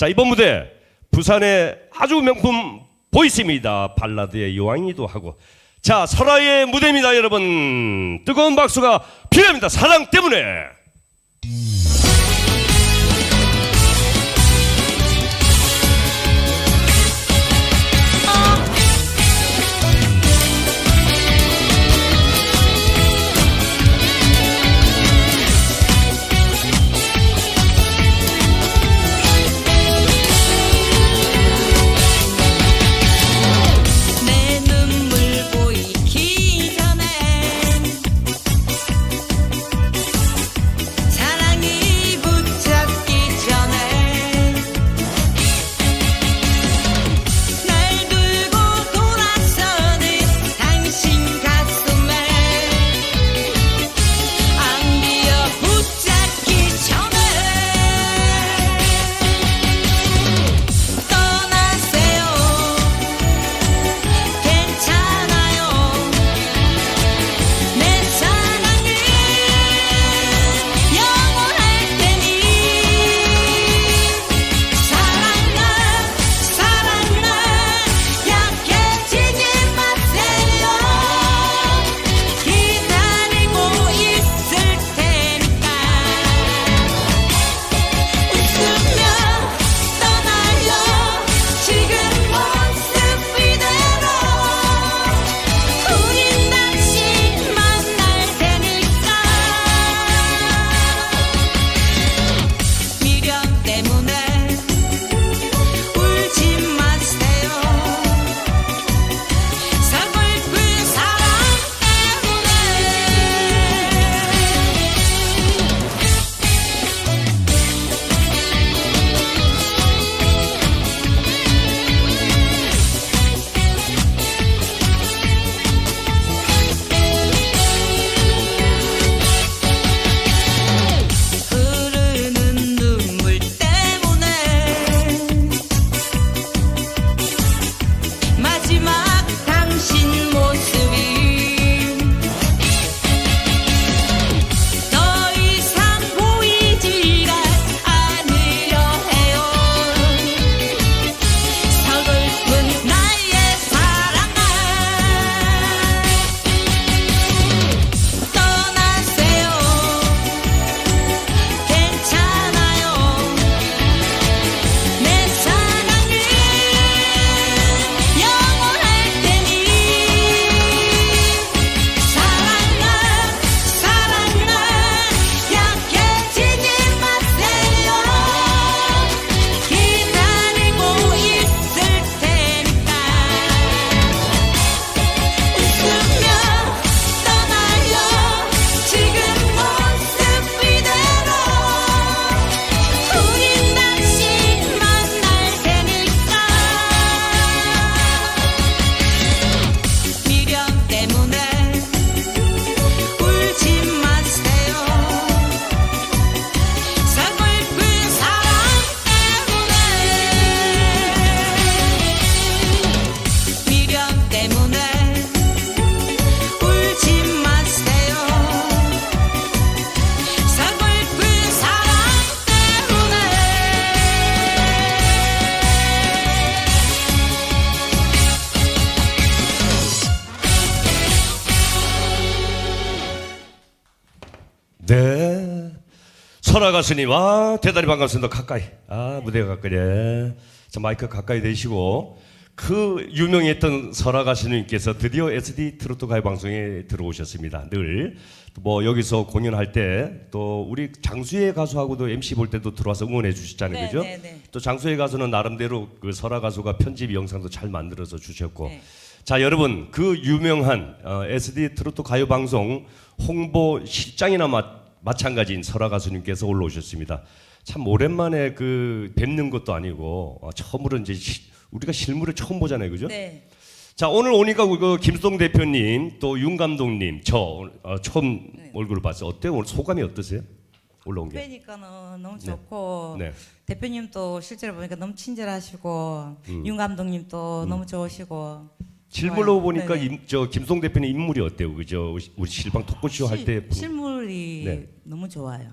자 이번 무대 부산의 아주 명품 보이스입니다. 발라드의 여왕이기도 하고 자 설아의 무대입니다, 여러분. 뜨거운 박수가 필요합니다. 사랑 때문에. 네. 설아 가수님, 아, 대단히 반갑습니다. 가까이. 아, 무대가 가까이네. 자, 마이크 가까이 대시고, 그 유명했던 설아 가수님께서 드디어 SD 트로트 가요 방송에 들어오셨습니다. 늘. 뭐, 여기서 공연할 때, 또, 우리 장수의 가수하고도 MC 볼 때도 들어와서 응원해 주셨잖아요. 네, 그죠? 네, 네. 또 장수의 가수는 나름대로 그 설아 가수가 편집 영상도 잘 만들어서 주셨고, 네. 자 여러분 그 유명한 어, SD 트로트 가요 방송 홍보 실장이나 마, 마찬가지인 설아 가수님께서 올라오셨습니다. 참 오랜만에 그 뵙는 것도 아니고 어, 처음으로 이제 시- 우리가 실물을 처음 보잖아요, 그죠? 네. 자 오늘 오니까 그 김수동 대표님 또 윤 감독님 저 어, 처음 얼굴을 봤어요. 어때요? 오늘 소감이 어떠세요? 올라온 게. 뵈니까는 너무 좋고 네. 대표님도 실제로 보니까 너무 친절하시고 음. 윤 감독님도 너무 좋으시고 실물로. 보니까 네네. 임, 저 김수동 대표님 인물이 어때요, 그죠? 우리 실방 토크쇼 할 때 실- 실물이 네. 너무 좋아요.